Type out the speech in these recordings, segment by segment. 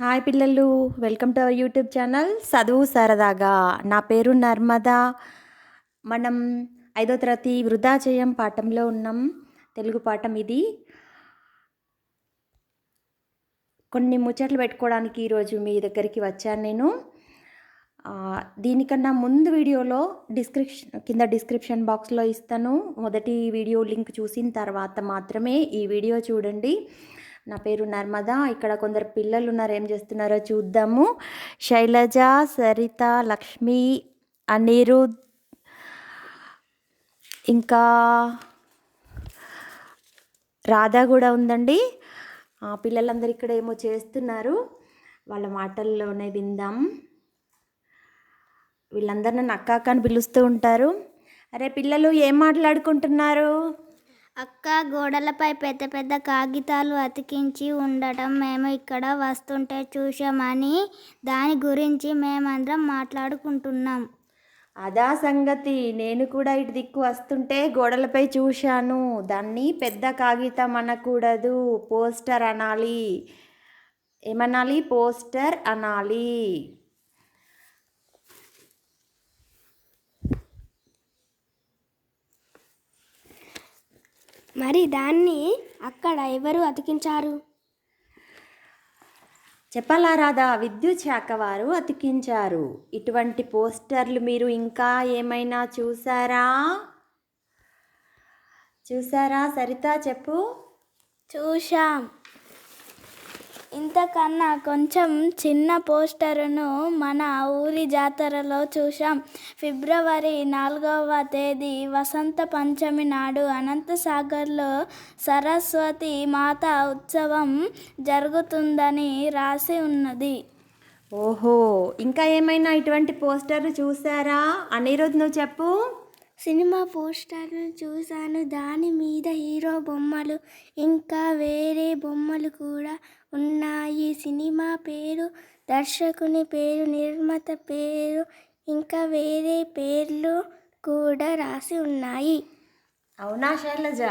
Hi పిల్లలు welcome to our YouTube channel చదువు సరదాగా. నా పేరు నర్మదా. మనం ఐదో తరగతి వృధా చేయం పాఠంలో ఉన్నాం. తెలుగు పాఠం ఇది. కొన్ని ముచ్చట్లు పెట్టుకోవడానికి ఈరోజు మీ దగ్గరికి వచ్చాను నేను. దీనికన్నా ముందు వీడియోలో డిస్క్రిప్షన్ కింద డిస్క్రిప్షన్ బాక్స్లో ఇస్తాను. మొదటి వీడియో లింక్ చూసిన తర్వాత మాత్రమే ఈ వీడియో చూడండి. నా పేరు నర్మదా. ఇక్కడ కొందరు పిల్లలు ఉన్నారు ఏం చేస్తున్నారో చూద్దాము. శైలజ సరిత లక్ష్మి అనిరుద్ ఇంకా రాధా కూడా ఉందండి. ఆ, పిల్లలందరూ ఇక్కడ ఏమో చేస్తున్నారు. వాళ్ళ మాటల్లోనే విందాం. వీళ్ళందరూ నన్ను అక్క అక్క అని పిలుస్తూ ఉంటారు. అరే పిల్లలు ఏం మాట్లాడుకుంటున్నారు? అక్క గోడలపై పెద్ద పెద్ద కాగితాలు అతికించి ఉండటం మేము ఇక్కడ వస్తుంటే చూసామని దాని గురించి మేమందరం మాట్లాడుకుంటున్నాం. అదా సంగతి. నేను కూడా ఇటు దిక్కు వస్తుంటే గోడలపై చూశాను. దాన్ని పెద్ద కాగితం అనకూడదు. పోస్టర్ అనాలి. ఏమనాలి? పోస్టర్ అనాలి. మరి దాన్ని అక్కడ ఎవరు అతికించారు? చెప్పాలా రాదా విద్యుత్ శాఖ వారు అతికించారు. ఇటువంటి పోస్టర్లు మీరు ఇంకా ఏమైనా చూసారా? చూసారా సరిత చెప్పు. చూశాం. ఇంతకన్నా కొంచెం చిన్న పోస్టర్ను మన ఊరి జాతరలో చూశాం. ఫిబ్రవరి నాలుగవ తేదీ వసంత పంచమి నాడు అనంతసాగర్లో సరస్వతి మాత ఉత్సవం జరుగుతుందని రాసి ఉన్నది. ఓహో ఇంకా ఏమైనా ఇటువంటి పోస్టర్ చూసారా? అనిరుద్ నువ్వు చెప్పు. సినిమా పోస్టర్లు చూశాను. దాని మీద హీరో బొమ్మలు ఇంకా వేరే బొమ్మలు కూడా ఉన్నాయి. సినిమా పేరు దర్శకుని పేరు నిర్మాత పేరు ఇంకా వేరే పేర్లు కూడా రాసి ఉన్నాయి. అవునా శైలజ?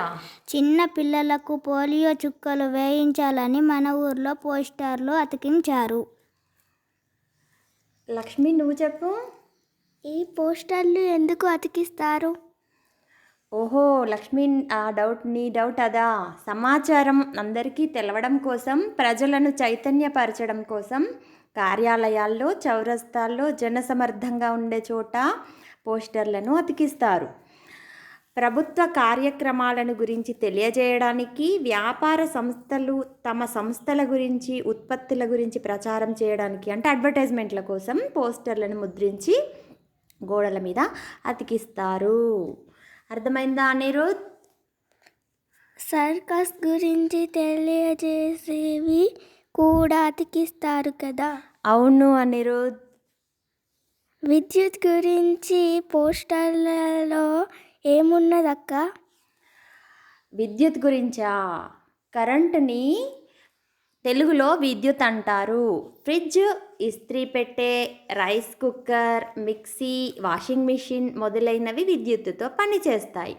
చిన్న పిల్లలకు పోలియో చుక్కలు వేయించాలని మన ఊర్లో పోస్టర్లు అతికించారు. లక్ష్మి నువ్వు చెప్పు. ఈ పోస్టర్లు ఎందుకు అతికిస్తారు? ఓహో లక్ష్మి ఆ డౌట్ నీ డౌట్ అదా? సమాచారం అందరికీ తెలవడం కోసం ప్రజలను చైతన్యపరచడం కోసం కార్యాలయాల్లో చౌరస్తాల్లో జనసమర్థంగా ఉండే చోట పోస్టర్లను అతికిస్తారు. ప్రభుత్వ కార్యక్రమాలను గురించి తెలియజేయడానికి వ్యాపార సంస్థలు తమ సంస్థల గురించి ఉత్పత్తుల గురించి ప్రచారం చేయడానికి అంటే అడ్వర్టైజ్మెంట్ల కోసం పోస్టర్లను ముద్రించి గోడల మీద అతికిస్తారు. అర్థమైందా అనిరుద్? సర్కస్ గురించి తెలియజేసేవి కూడా అతికిస్తారు కదా? అవును అనిరుద్. విద్యుత్ గురించి పోస్టర్లలో ఏమున్నదక్క? విద్యుత్ గురించా? కరెంటుని తెలుగులో విద్యుత్ అంటారు. ఫ్రిడ్జ్ ఇస్త్రీ పెట్టే rice cooker mixie washing machine మొదలైనవి విద్యుత్తుతో పనిచేస్తాయి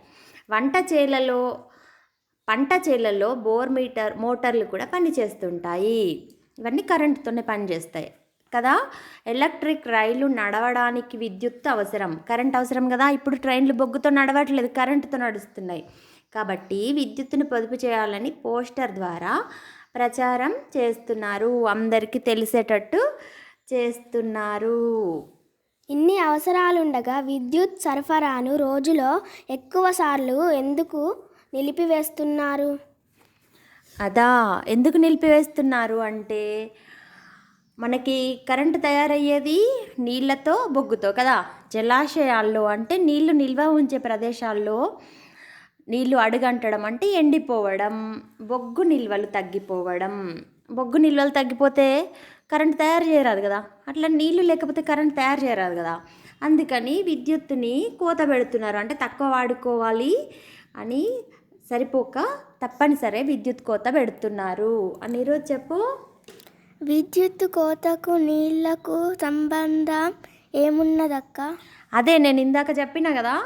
వంట చేలలో పంట చేలలో బోర్ మీటర్ మోటార్లు కూడా పనిచేస్తుంటాయి ఇవన్నీ కరెంటుతోనే పనిచేస్తాయి కదా? ఎలక్ట్రిక్ రైలు నడవడానికి విద్యుత్ అవసరం. కరెంట్ అవసరం కదా? ఇప్పుడు ట్రైన్లు బొగ్గుతో నడవట్లేదు కరెంటుతో నడుస్తున్నాయి. కాబట్టి విద్యుత్తును పొదుపు చేయాలని పోస్టర్ ద్వారా ప్రచారం చేస్తున్నారు. అందరికీ తెలిసేటట్టు చేస్తున్నారు. ఇన్ని అవసరాలుండగా విద్యుత్ సరఫరాను రోజులో ఎక్కువ సార్లు ఎందుకు నిలిపివేస్తున్నారు? అదా ఎందుకు నిలిపివేస్తున్నారు అంటే మనకి కరెంటు తయారయ్యేది నీళ్ళతో బొగ్గుతో కదా? జలాశయాల్లో అంటే నీళ్ళు నిల్వ ఉంచే ప్రదేశాల్లో నీళ్ళు అడుగంటడం అంటే ఎండిపోవడం బొగ్గు నిల్వలు తగ్గిపోవడం. బొగ్గు నిల్వలు తగ్గిపోతే కరెంట్ తయారు చేయరాదు కదా. అట్లా నీళ్ళు లేకపోతే కరెంట్ తయారు చేయరాదు కదా. అందుకని విద్యుత్తుని కోత పెడుతున్నారు. అంటే తక్కువ వాడుకోవాలి అని సరిపోక తప్పనిసరి విద్యుత్ కోత పెడుతున్నారు. అని ఈరోజు చెప్పు. విద్యుత్ కోతకు నీళ్ళకు సంబంధం ఏమున్నదక్క? అదే నేను ఇందాక చెప్పిన కదా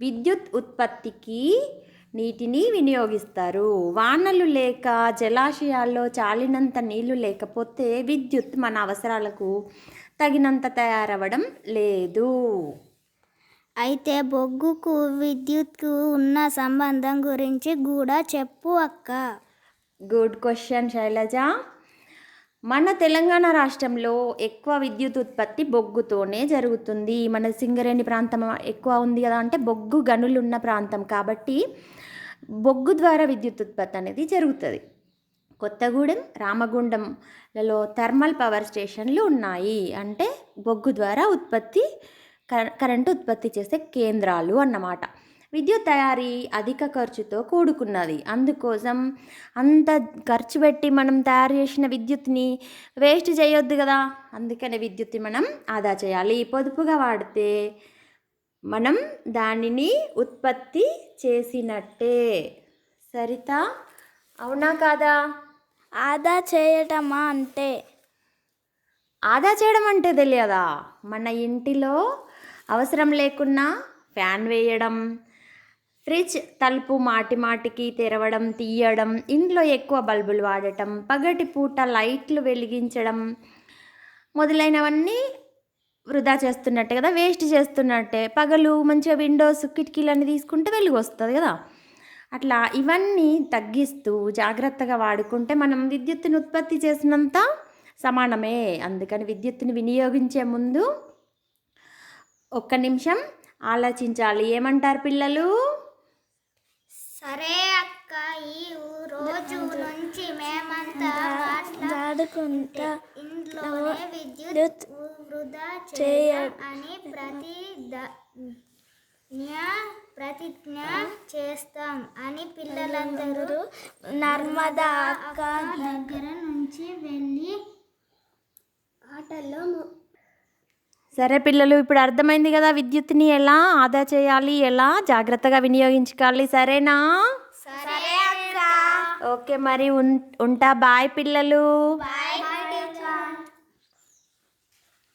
విద్యుత్ ఉత్పత్తికి నీటిని వినియోగిస్తారు. వానలు లేక జలాశయాల్లో చాలినంత నీళ్ళు లేకపోతే విద్యుత్ మన అవసరాలకు తగినంత తయారవ్వడం లేదు. అయితే బొగ్గుకు విద్యుత్కు ఉన్న సంబంధం గురించి కూడా చెప్పు అక్క. Good question Shailaja. మన తెలంగాణ రాష్ట్రంలో ఎక్కువ విద్యుత్ ఉత్పత్తి బొగ్గుతోనే జరుగుతుంది. మన సింగరేణి ప్రాంతం ఎక్కువ ఉంది కదా అంటే బొగ్గు గనులు ఉన్న ప్రాంతం కాబట్టి బొగ్గు ద్వారా విద్యుత్ ఉత్పత్తి అనేది జరుగుతుంది. కొత్తగూడెం రామగుండంలలో థర్మల్ పవర్ స్టేషన్లు ఉన్నాయి. అంటే బొగ్గు ద్వారా ఉత్పత్తి కరెంటు ఉత్పత్తి చేసే కేంద్రాలు అన్నమాట. విద్యుత్ తయారీ అధిక ఖర్చుతో కూడుకున్నది. అందుకోసం అంత ఖర్చు పెట్టి మనం తయారు చేసిన విద్యుత్ని వేస్ట్ చేయొద్దు కదా. అందుకనే విద్యుత్ని మనం ఆదా చేయాలి. పొదుపుగా వాడితే మనం దానిని ఉత్పత్తి చేసినట్టే. సరిత? అవునా కాదా? ఆదా చేయటమా అంటే? ఆదా చేయడం అంటే తెలియదా? మన ఇంటిలో అవసరం లేకున్నా ఫ్యాన్ వేయడం ఫ్రిడ్జ్ తలుపు మాటి మాటికి తెరవడం తీయడం ఇంట్లో ఎక్కువ బల్బులు వాడటం పగటి పూట లైట్లు వెలిగించడం మొదలైనవన్నీ వృధా చేస్తున్నట్టే కదా వేస్ట్ చేస్తున్నట్టే. పగలు మంచిగా విండోస్ కిటికీలన్నీ తీసుకుంటే వెలుగు వస్తుంది కదా. అట్లా ఇవన్నీ తగ్గిస్తూ జాగ్రత్తగా వాడుకుంటే మనం విద్యుత్తుని ఉత్పత్తి చేసినంత సమానమే. అందుకని విద్యుత్తుని వినియోగించే ముందు ఒక్క నిమిషం ఆలోచించాలి. ఏమంటారు పిల్లలు? సరే అక్క ఈ రోజు నుంచి మేమంతా మాట్లాడుకుంటా ఇంట్లోనే విద్యుత్ వృధా చేయడం అని ప్రతిజ్ఞ ప్రతిజ్ఞ చేస్తాం అని పిల్లలందరూ నర్మదా అక్క దగ్గర నుంచి వెళ్ళి ఆటల్లో సరే పిల్లలు ఇప్పుడు అర్థమైంది కదా విద్యుత్ని ఎలా ఆదా చేయాలి ఎలా జాగ్రత్తగా వినియోగించుకోవాలి సరేనా? సరే అక్క. ఓకే మరి ఉంటా బాయ్ పిల్లలు. బాయ్.